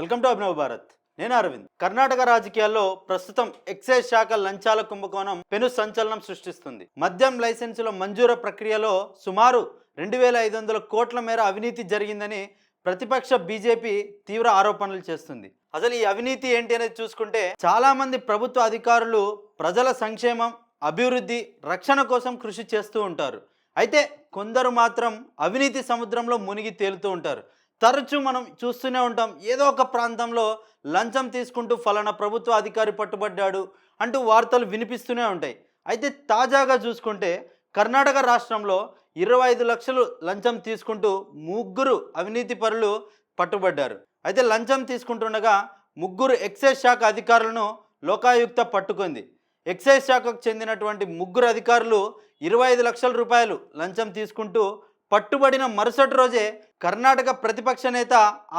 Welcome to Abhinav Bharat. నేను అరవింద్. కర్ణాటక రాజకీయాల్లో ప్రస్తుతం ఎక్సైజ్ శాఖ లంచాల కుంభకోణం పెను సంచలనం సృష్టిస్తుంది. మద్యం లైసెన్సుల మంజూరు ప్రక్రియలో సుమారు రెండు వేల ఐదు వందల కోట్ల మేర అవినీతి జరిగిందని ప్రతిపక్ష బీజేపీ తీవ్ర ఆరోపణలు చేస్తుంది. అసలు ఈ అవినీతి ఏంటి అనేది చూసుకుంటే చాలా మంది ప్రభుత్వ అధికారులు ప్రజల సంక్షేమం అభివృద్ధి రక్షణ కోసం కృషి చేస్తూ ఉంటారు. అయితే కొందరు మాత్రం అవినీతి సముద్రంలో మునిగి తేలుతూ ఉంటారు. తరచూ మనం చూస్తూనే ఉంటాం. ఏదో ఒక ప్రాంతంలో లంచం తీసుకుంటూ ఫలానా ప్రభుత్వ అధికారి పట్టుబడ్డాడు అంటూ వార్తలు వినిపిస్తూనే ఉంటాయి. అయితే తాజాగా చూసుకుంటే కర్ణాటక రాష్ట్రంలో ఇరవై ఐదు లక్షలు లంచం తీసుకుంటూ ముగ్గురు అవినీతి పరులు పట్టుబడ్డారు. అయితే లంచం తీసుకుంటుండగా ముగ్గురు ఎక్సైజ్ శాఖ అధికారులను లోకాయుక్త పట్టుకుంది. ఎక్సైజ్ శాఖకు చెందినటువంటి ముగ్గురు అధికారులు ఇరవై ఐదు లక్షల రూపాయలు లంచం తీసుకుంటూ పట్టుబడిన మరుసటి రోజే కర్ణాటక ప్రతిపక్ష నేత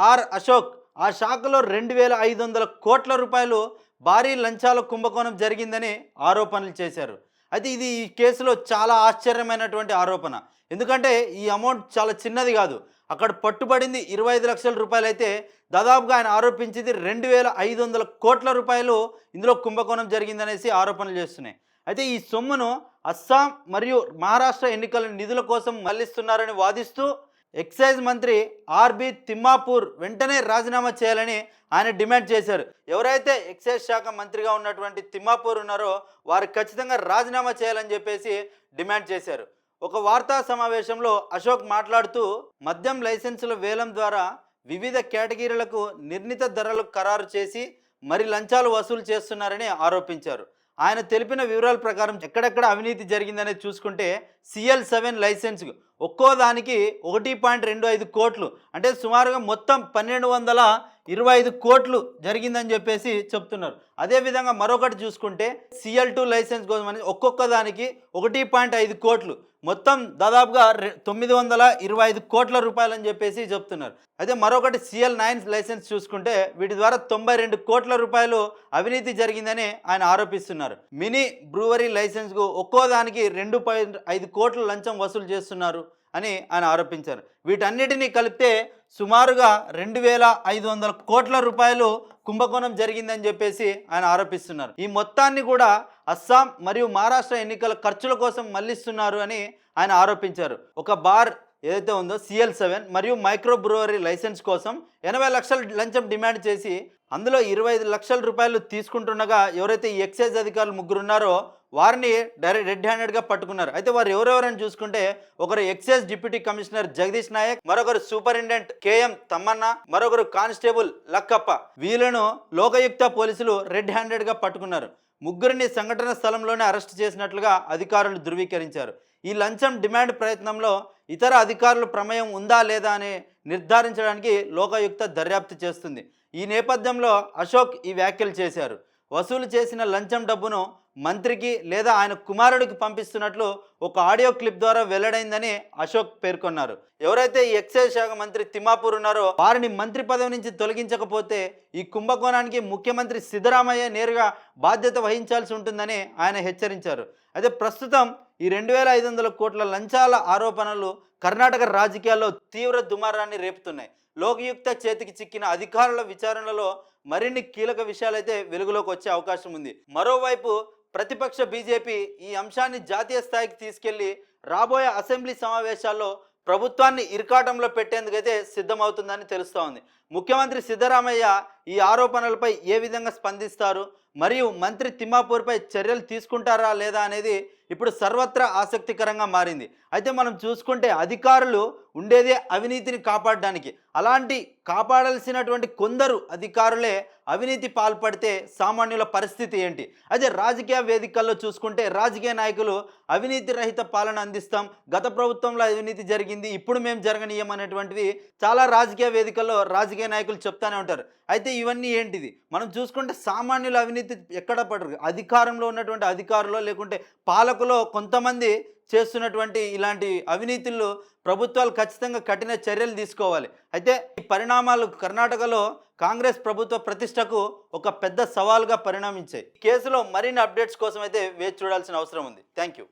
ఆర్ అశోక్ ఆ శాఖలో రెండు వేల ఐదు వందల కోట్ల రూపాయలు భారీ లంచాల కుంభకోణం జరిగిందని ఆరోపణలు చేశారు. అయితే ఇది ఈ కేసులో చాలా ఆశ్చర్యమైనటువంటి ఆరోపణ. ఎందుకంటే ఈ అమౌంట్ చాలా చిన్నది కాదు. అక్కడ పట్టుబడింది ఇరవై ఐదు లక్షల రూపాయలు అయితే దాదాపుగా ఆయన ఆరోపించింది రెండు వేల ఐదు వందల కోట్ల రూపాయలు ఇందులో కుంభకోణం జరిగిందనేసి ఆరోపణలు చేస్తున్నాయి. అయితే ఈ సొమ్మును అస్సాం మరియు మహారాష్ట్ర ఎన్నికల నిధుల కోసం మళ్ళిస్తున్నారని వాదిస్తూ ఎక్సైజ్ మంత్రి ఆర్బి తిమ్మాపూర్ వెంటనే రాజీనామా చేయాలని ఆయన డిమాండ్ చేశారు. ఎవరైతే ఎక్సైజ్ శాఖ మంత్రిగా ఉన్నటువంటి తిమ్మాపూర్ ఉన్నారో వారు ఖచ్చితంగా రాజీనామా చేయాలని చెప్పేసి డిమాండ్ చేశారు. ఒక వార్తా సమావేశంలో అశోక్ మాట్లాడుతూ మద్యం లైసెన్సుల వేలం ద్వారా వివిధ కేటగిరీలకు నిర్ణీత ధరలు ఖరారు చేసి మరి లంచాలు వసూలు చేస్తున్నారని ఆరోపించారు. ఆయన తెలిపిన వివరాల ప్రకారం ఎక్కడెక్కడ అవినీతి జరిగిందనేది చూసుకుంటే సిఎల్ సెవెన్ లైసెన్స్ ఒక్కో దానికి ఒకటి పాయింట్ రెండు ఐదు కోట్లు. అంటే సుమారుగా మొత్తం పన్నెండు వందల ఇరవై ఐదు కోట్లు జరిగిందని చెప్పేసి చెప్తున్నారు. అదేవిధంగా మరొకటి చూసుకుంటే సిఎల్ టూ లైసెన్స్ కోసం అనేది ఒక్కొక్క దానికి ఒకటి పాయింట్ ఐదు కోట్లు. మొత్తం దాదాపుగా రె- తొమ్మిది వందల ఇరవై ఐదు కోట్ల రూపాయలు అని చెప్పేసి చెప్తున్నారు. అయితే మరొకటి సిఎల్ నైన్ లైసెన్స్ చూసుకుంటే వీటి ద్వారా తొంభై రెండు కోట్ల రూపాయలు అవినీతి జరిగిందని ఆయన ఆరోపిస్తున్నారు. మినీ బ్రూవరీ లైసెన్స్కు ఒక్కో దానికి రెండు పాయింట్ ఐదు కోట్ల లంచం వసూలు చేస్తున్నారు. అని ఆయన ఆరోపించారు. వీటన్నిటినీ కలిపితే సుమారుగా రెండు వేల ఐదు వందల కోట్ల రూపాయలు కుంభకోణం జరిగిందని చెప్పేసి ఆయన ఆరోపిస్తున్నారు. ఈ మొత్తాన్ని కూడా అస్సాం మరియు మహారాష్ట్ర ఎన్నికల ఖర్చుల కోసం మళ్ళిస్తున్నారు అని ఆయన ఆరోపించారు. ఒక బార్ ఏదైతే ఉందో సిఎల్ సెవెన్ మరియు మైక్రో బ్రూవరీ లైసెన్స్ కోసం ఎనభై లక్షల లంచం డిమాండ్ చేసి అందులో ఇరవై ఐదు లక్షల రూపాయలు తీసుకుంటుండగా ఎవరైతే ఈ ఎక్సైజ్ అధికారులు ముగ్గురున్నారో వారిని డైరెక్ట్ రెడ్ హ్యాండెడ్గా పట్టుకున్నారు. అయితే వారు ఎవరెవరని చూసుకుంటే ఒకరు excise deputy commissioner Jagadish Nayak మరొకరు సూపరింటెండెంట్ కేఎం తమ్మన్న మరొకరు కానిస్టేబుల్ లక్కప్ప. వీళ్ళను లోకయుక్త పోలీసులు రెడ్ హ్యాండెడ్గా పట్టుకున్నారు. ముగ్గురిని సంఘటన స్థలంలోనే అరెస్ట్ చేసినట్లుగా అధికారులు ధృవీకరించారు. ఈ లంచం డిమాండ్ ప్రయత్నంలో ఇతర అధికారుల ప్రమేయం ఉందా లేదా అని నిర్ధారించడానికి లోకాయుక్త దర్యాప్తు చేస్తుంది. ఈ నేపథ్యంలో అశోక్ ఈ వ్యాఖ్యలు చేశారు. వసూలు చేసిన లంచం డబ్బును మంత్రికి లేదా ఆయన కుమారుడికి పంపిస్తున్నట్లు ఒక ఆడియో క్లిప్ ద్వారా వెల్లడైందని అశోక్ పేర్కొన్నారు. ఎవరైతే ఈ ఎక్సైజ్ శాఖ మంత్రి తిమ్మాపూర్ ఉన్నారో వారిని మంత్రి పదవి నుంచి తొలగించకపోతే ఈ కుంభకోణానికి ముఖ్యమంత్రి సిద్ధరామయ్య నేరుగా బాధ్యత వహించాల్సి ఉంటుందని ఆయన హెచ్చరించారు. అయితే ప్రస్తుతం ఈ రెండు వేల ఐదు వందల కోట్ల లంచాల ఆరోపణలు కర్ణాటక రాజకీయాల్లో తీవ్ర దుమారాన్ని రేపుతున్నాయి. లోకయుక్త చేతికి చిక్కిన అధికారుల విచారణలో మరిన్ని కీలక విషయాలైతే వెలుగులోకి వచ్చే అవకాశం ఉంది. మరోవైపు ప్రతిపక్ష బీజేపీ ఈ అంశాన్ని జాతీయ స్థాయికి తీసుకెళ్ళి రాబోయే అసెంబ్లీ సమావేశాల్లో ప్రభుత్వాన్ని ఇరకాటంలో పెట్టేందుకైతే సిద్ధమవుతుందని తెలుస్తూ ఉంది. ముఖ్యమంత్రి సిద్ధరామయ్య ఈ ఆరోపణలపై ఏ విధంగా స్పందిస్తారు? మరియు మంత్రి తిమ్మాపూర్పై చర్యలు తీసుకుంటారా లేదా అనేది ఇప్పుడు సర్వత్రా ఆసక్తికరంగా మారింది. అయితే మనం చూసుకుంటే అధికారులు ఉండేదే అవినీతిని కాపాడడానికి. అలాంటి కాపాడాల్సినటువంటి కొందరు అధికారులే అవినీతి పాల్పడితే సామాన్యుల పరిస్థితి ఏంటి? అదే రాజకీయ వేదికల్లో చూసుకుంటే రాజకీయ నాయకులు అవినీతి రహిత పాలన అందిస్తాం. గత ప్రభుత్వంలో అవినీతి జరిగింది. ఇప్పుడు మేము జరగనీయమనేటువంటివి చాలా రాజకీయ వేదికల్లో రాజకీయ నాయకులు చెప్తానే ఉంటారు. అయితే ఇవన్నీ ఏంటిది? మనం చూసుకుంటే సామాన్యుల అవినీతి ఎక్కడ పడరు? అధికారంలో ఉన్నటువంటి అధికారులు లేకుంటే పాలకులో కొంతమంది చేస్తున్నటువంటి ఇలాంటి అవినీతులు ప్రభుత్వాలు ఖచ్చితంగా కఠిన చర్యలు తీసుకోవాలి. అయితే ఈ పరిణామాలు కర్ణాటకలో కాంగ్రెస్ ప్రభుత్వ ప్రతిష్టకు ఒక పెద్ద సవాల్గా పరిణమించాయి. కేసులో మరిన్ని అప్డేట్స్ కోసం అయితే వేచి చూడాల్సిన అవసరం ఉంది. Thank you